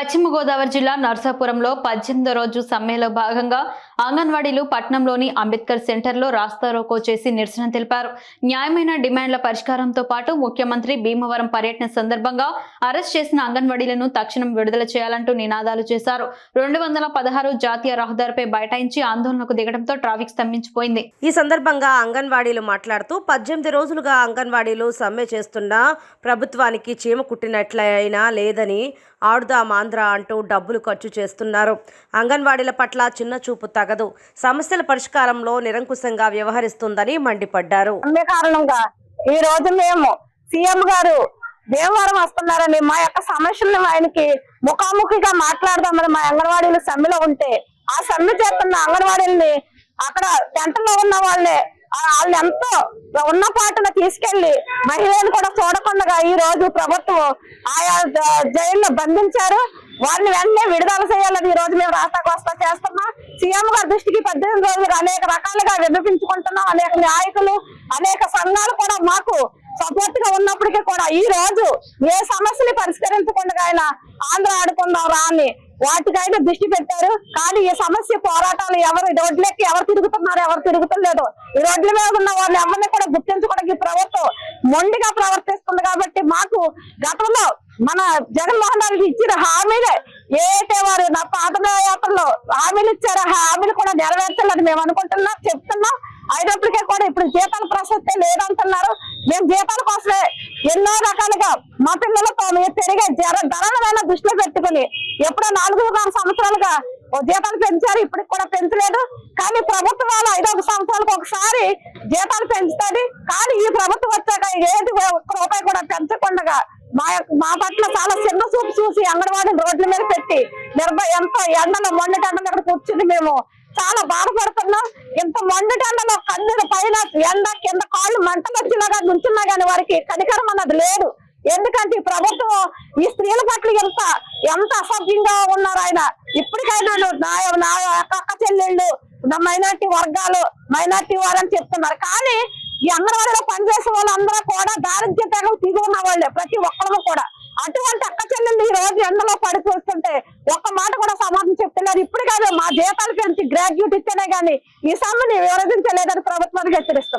పశ్చిమ గోదావరి జిల్లా నర్సాపురంలో పద్దెనిమిదో రోజు సమ్మెలో భాగంగా అంగన్వాడీలు పట్నంలోని అంబేద్కర్ సెంటర్లో రాస్తారోకో చేసి నిరసన తెలిపారు. న్యాయమైన డిమాండ్ల పరిష్కారంతో పాటు ముఖ్యమంత్రి భీమవరం పర్యటన సందర్భంగా అరెస్ట్ చేసిన అంగన్వాడీలను తక్షణం విడుదల చేయాలంటూ నినాదాలు చేశారు. రెండు వందల పదహారు జాతీయ రహదారిపై బైఠాయించి ఆందోళనకు దిగడంతో ట్రాఫిక్ స్తంభించిపోయింది. ఈ సందర్భంగా అంగన్వాడీలు మాట్లాడుతూ పద్దెనిమిది రోజులుగా అంగన్వాడీలు సమ్మె చేస్తున్నా ప్రభుత్వానికి చీమ కుట్టినట్లయినా లేదని ఆడుదాం ఆంధ్ర అంటూ డబ్బులు ఖర్చు చేస్తున్నారు. అంగన్వాడీల పట్ల చిన్న చూపు తగదు. సమస్యల పరిష్కారంలో నిరంకుశంగా వ్యవహరిస్తుందని మండిపడ్డారు. కారణంగా ఈ రోజు మేము సీఎం గారు దేవవారం వస్తున్నారని మా యొక్క సమస్యలను ఆయనకి ముఖాముఖిగా మాట్లాడదామని మా అంగన్వాడీలు సమ్మెలో ఉంటే ఆ సమ్మె చేస్తున్న అంగన్వాడీలని అక్కడ టెంట్లో ఉన్న వాళ్ళు వాళ్ళని ఎంతో ఉన్న పాటను తీసుకెళ్ళి మహిళలు కూడా చూడకుండా ఈ రోజు ప్రభుత్వం ఆయా జ- జైల్లో బంధించారు. వారిని వెంటనే విడుదల చేయాలని ఈ రోజు మేము రాస్తాకోస్తా చేస్తున్నాం. సీఎం గారి దృష్టికి పద్దెనిమిది రోజులు అనేక రకాలుగా విభజించుకుంటున్నాం. అనేక నాయకులు అనేక సంఘాలు కూడా మాకు సపోర్ట్గా ఉన్నప్పటికీ కూడా ఈ రోజు ఏ సమస్యని పరిష్కరించకుండా ఆయన ఆంధ్ర ఆడుకుందాం రా అని వాటికైనా దృష్టి పెట్టారు. కానీ ఈ సమస్య పోరాటాలు ఎవరు రోడ్లకి ఎవరు తిరుగుతున్నారు ఎవరు తిరుగుతలేదు. ఈ రోడ్ల మీద ఉన్న వాళ్ళని ఎవరిని కూడా గుర్తించుకోవడానికి ఈ ప్రభుత్వం మొండిగా ప్రవర్తిస్తుంది కాబట్టి మాకు గతంలో మన జగన్మోహన్ రెడ్డి ఇచ్చిన హామీలే ఏటే వారు నా పాదయాత్రలో హామీలు ఇచ్చారు. ఆ హామీలు కూడా నెరవేర్చాలని మేము అనుకుంటున్నాం చెప్తున్నాం. అయినప్పటికీ కూడా ఇప్పుడు జీతాల ప్రసక్తే లేదంటున్నారు. మేము జీతాల కోసమే ఎన్నో రకాలుగా మా పిల్లలతో మేము పెరిగే జర ధరలమైన దృష్టిలో పెట్టుకుని ఎప్పుడో నాలుగు సంవత్సరాలుగా ఓ జీతాలు పెంచారు ఇప్పటికి కూడా పెంచలేదు. కానీ ప్రభుత్వాలు ఐదు ఒక సంవత్సరాలకు ఒకసారి జీతాలు పెంచుతుంది. కానీ ఈ ప్రభుత్వం వచ్చాక ఏది ఒక్క రూపాయి కూడా పెంచకుండా మా మా పట్ల చాలా చిన్న చూపు చూసి అంగన్వాడీ రోడ్ల మీద పెట్టి నిర్భయ ఎంతో ఎండలో మొండటి ఎండలో ఇక్కడ కూర్చుని మేము చాలా బాధపడుతున్నాం. ఇంత మొండటి కన్నుల పైన ఎండ కింద కాళ్ళు మంటలు కానీ నుంచున్నా గానీ వారికి కనికరం అన్నది లేదు. ఎందుకంటే ఈ ప్రభుత్వం ఈ స్త్రీల పట్ల ఎంత ఎంత అసభ్యంగా ఉన్నారు ఆయన. ఇప్పటికైనా నా నా యొక్క అక్క చెల్లెళ్ళు నా మైనార్టీ వర్గాలు మైనార్టీ వారని చెప్తున్నారు. కానీ ఈ అంగన్వాడీలో పనిచేసే వాళ్ళందరూ కూడా దారిద్ర్య తెగలు తిరిగి ఉన్న వాళ్ళే ప్రతి ఒక్కరు కూడా. అటువంటి అక్క చెల్లెళ్ళు ఈ రోజు ఎండలో పడి చూస్తుంటే ఒక్క మాట కూడా సమాధానం చెప్తున్నారు ఇప్పుడు కాదు మా జీతాలు పెంచి గ్రాడ్యుయేట్ ఇస్తేనే కానీ ఈ సమ్మెని వివరించలేదని ప్రభుత్వానికి హెచ్చరిస్తున్నాం.